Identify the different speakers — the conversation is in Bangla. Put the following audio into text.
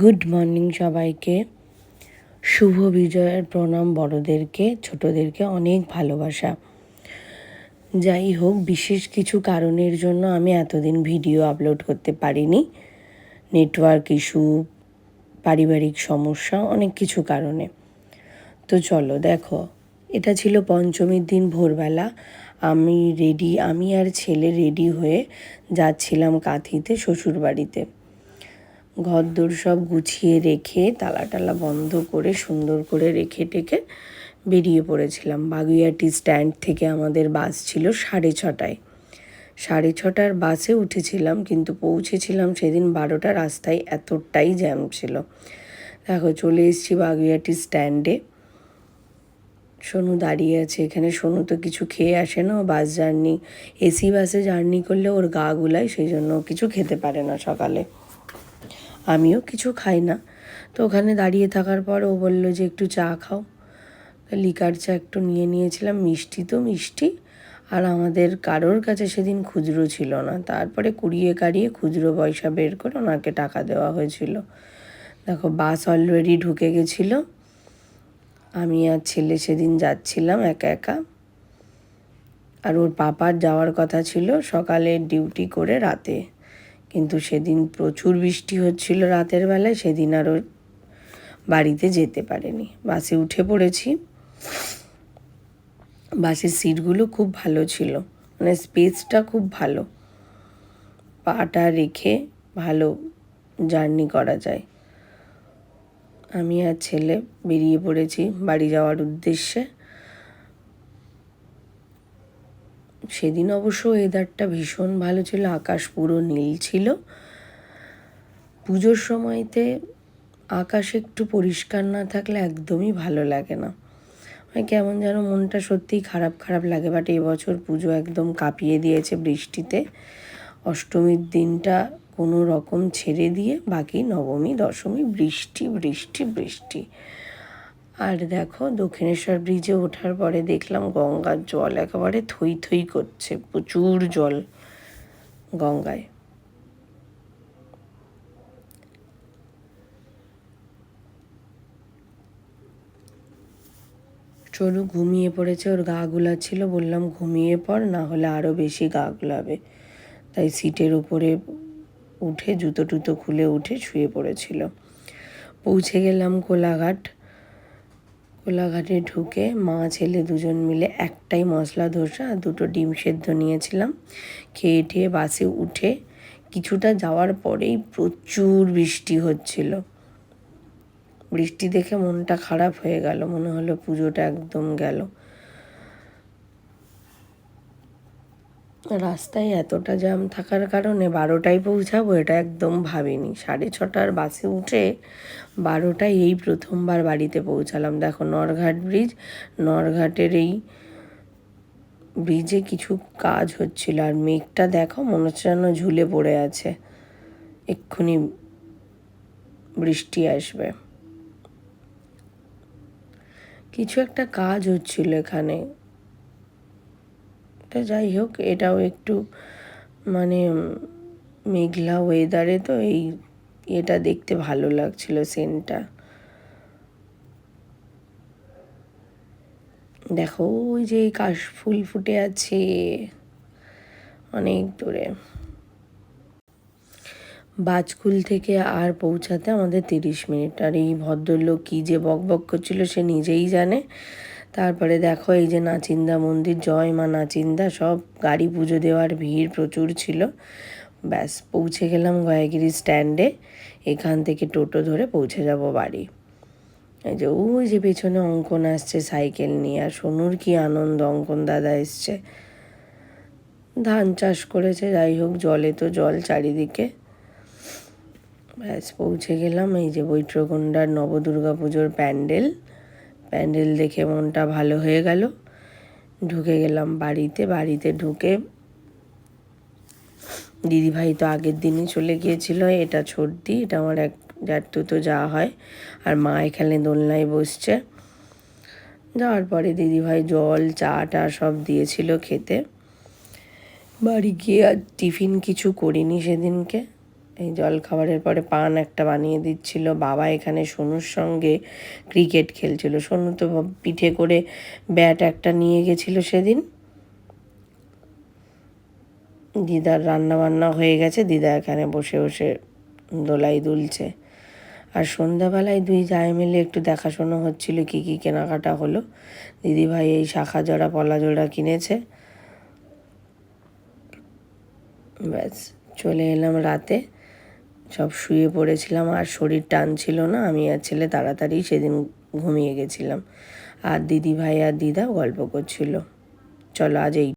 Speaker 1: গুড মর্নিং সবাইকে। শুভ বিজয়ের প্রণাম বড়দেরকে, ছোটদেরকে অনেক ভালোবাসা। যাই হোক, বিশেষ কিছু কারণের জন্য আমি এতদিন ভিডিও আপলোড করতে পারিনি। নেটওয়ার্ক ইস্যু, পারিবারিক সমস্যা, অনেক কিছু কারণে। তো চলো, দেখো, এটা ছিল পঞ্চমীর দিন ভোরবেলা। আমি রেডি আমি আর ছেলে রেডি হয়ে যাচ্ছিলাম কাঁথিতে শ্বশুর বাড়িতে ঘরদোর সব গুছিয়ে রেখে তালা টালা বন্ধ করে সুন্দর করে রেখে টেখে বেরিয়ে পড়েছিলাম। বাগুইয়াটি স্ট্যান্ড থেকে আমাদের বাস ছিল সাড়ে ছটায়। সাড়ে ছটার বাসে উঠেছিলাম কিন্তু পৌঁছেছিলাম সেদিন বারোটা, রাস্তায় এতটাই জ্যাম ছিল। দেখো, চলে এসেছি বাগুইয়াটি স্ট্যান্ডে। সোনু দাঁড়িয়ে আছে এখানে। সোনু তো কিছু খেয়ে আসে না বাস জার্নি, এসি বাসে জার্নি করলে ওর গা গুলায়, সেই জন্য কিছু খেতে পারে না সকালে। আমিও কিছু খাই না। তো ওখানে দাঁড়িয়ে থাকার পর ও বলল যে, একটু চা খাও। লিকার চা একটু নিয়ে নিয়েছিলাম। মিষ্টি তো মিষ্টি। আর আমাদের কারোর কাছে সেদিন খুচরো ছিল না। তারপরে কুড়িয়ে কাড়িয়ে খুচরো পয়সা বের করে ওনাকে টাকা দেওয়া হয়েছিল। দেখো, বাস অলরেডি ঢুকে গেছিল। আমি আর ছেলে সেদিন যাচ্ছিলাম একা একা। আর ওর পাপার যাওয়ার কথা ছিল সকালে ডিউটি করে রাতে। কিন্তু সেদিন প্রচুর বৃষ্টি হচ্ছিল রাতের বেলায়, সেদিন আরও বাড়িতে যেতে পারেনি। বাসে উঠে পড়েছি। বাসের সিটগুলো খুব ভালো ছিল। মানে স্পেসটা খুব ভালো। পাটা রেখে ভালো জার্নি করা যায়। আমি আর ছেলে বেরিয়ে পড়েছি বাড়ি যাওয়ার উদ্দেশ্যে। সেদিন অবশ্য ওয়েদারটা ভীষণ ভালো ছিল, আকাশ পুরো নীল ছিল। পুজোর সময়তে আকাশ একটু পরিষ্কার না থাকলে একদমই ভালো লাগে না। মানে কেমন যেন মনটা সত্যিই খারাপ খারাপ লাগে বাট এবছর পুজো একদম কাঁপিয়ে দিয়েছে বৃষ্টিতে। অষ্টমীর দিনটা কোনো রকম ছেড়ে দিয়ে বাকি নবমী, দশমী, বৃষ্টি বৃষ্টি বৃষ্টি। আর দেখো দক্ষিণেশ্বর ব্রিজে ওঠার পরে দেখলাম গঙ্গার জল একেবারে থই থই করছে, প্রচুর জল গঙ্গায়। চলু ঘুমিয়ে পড়েছে, ওর গা গুলাচ্ছিল বললাম ঘুমিয়ে পড়, না হলে আরও বেশি গা গুলাবে। তাই সিটের উপরে উঠে জুতো টুতো খুলে উঠে শুয়ে পড়েছিল। পৌঁছে গেলাম কোলাঘাট। কোলাঘাটে ঢুকে মা, ছেলে দুজন মিলে একটাই মশলা ধোসা আর দুটো ডিম সেদ্ধ নিয়েছিলাম। খেয়ে ঠেয়ে বাসে উঠে কিছুটা যাওয়ার পরেই প্রচুর বৃষ্টি হচ্ছিল। বৃষ্টি দেখে মনটা খারাপ হয়ে গেল, মনে হলো পুজোটা একদম গেল। রাস্তায় এতটা জ্যাম থাকার কারণে বারোটায় পৌঁছাবো এটা একদম ভাবিনি। সাড়ে ছটার বাসে উঠে বারোটায় এই প্রথমবার বাড়িতে পৌঁছালাম। দেখো নরঘাট ব্রিজ, নরঘাটের এই ব্রিজে কিছু কাজ হচ্ছিল আর মেঘটা দেখো মনে হচ্ছে যেন ঝুলে পড়ে আছে। এক্ষুনি বৃষ্টি আসবে। কিছু একটা কাজ হচ্ছিল এখানে। তা যাই হোক, এটাও একটু মানে মেঘলা ওয়েদারে তো এই এটা দেখতে ভালো লাগছিল সেন্টটা দেখো ওই যে কাশ ফুল ফুটে আছে, অনেক দূরে। বাজকুল থেকে আর পৌঁছাতে আমাদের তিরিশ মিনিট, আর এই ভদ্রলোক কী যে বক বক করছিল সে নিজেই জানে। তারপরে দেখো এই যে নাচিন্দা মন্দির, জয় মা নাচিন্দা, সব গাড়ি পুজো দেওয়ার ভিড় প্রচুর ছিল। ব্যাস, পৌঁছে গেলাম গয়াগিরি স্ট্যান্ডে। এখান থেকে টোটো ধরে পৌঁছে যাব বাড়ি। এই যে ওই যে পেছনে অঙ্কন আসছে সাইকেল নিয়ে। আর সোনুর কি আনন্দ, অঙ্কন দাদা এসছে। ধান চাষ করেছে, যাই হোক, জলে তো জল চারিদিকে। ব্যাস, পৌঁছে গেলাম এই যে বৈত্রকোন্ডার নবদুর্গা পুজোর প্যান্ডেল। প্যান্ডেল দেখে মনটা ভালো হয়ে গেল। ঢুকে গেলাম বাড়িতে বাড়িতে ঢুকে দিদিভাই তো আগের দিনই চলে গিয়েছিল, এটা ছোটদি এটা আমার এক জাট্টু তো যাওয়া হয়। আর মা এখানে দোলনায় বসছে। যাওয়ার পরে দিদিভাই জল, চা টা সব দিয়েছিল খেতে। বাড়ি গিয়ে আর টিফিন কিছু করিনি সেদিনকে। এই জল খাবারের পরে পান একটা বানিয়ে দিচ্ছিল। বাবা এখানে সোনুর সঙ্গে ক্রিকেট খেলছিল। সোনু তো পিঠে করে ব্যাট একটা নিয়ে গেছিল সেদিন। দিদার রান্না বান্না হয়ে গেছে। দিদা এখানে বসে বসে দোলাই দুলছে। আর সন্ধ্যাবেলায় দুই জায় মিলে একটু দেখাশোনা হচ্ছিল কি কি কেনাকাটা হলো। দিদিভাই এই শাখা জোড়া, পলা জোড়া কিনেছে। ব্যাস, চলে এলাম রাতে। সব শুয়ে পড়েছিলাম আর শরীর টানছিল না, আমি আর ছেলে তাড়াতাড়ি সেদিন ঘুমিয়ে গেছিলাম। আর দিদি ভাই আর দিদা গল্প করছিল। চলো আজ এই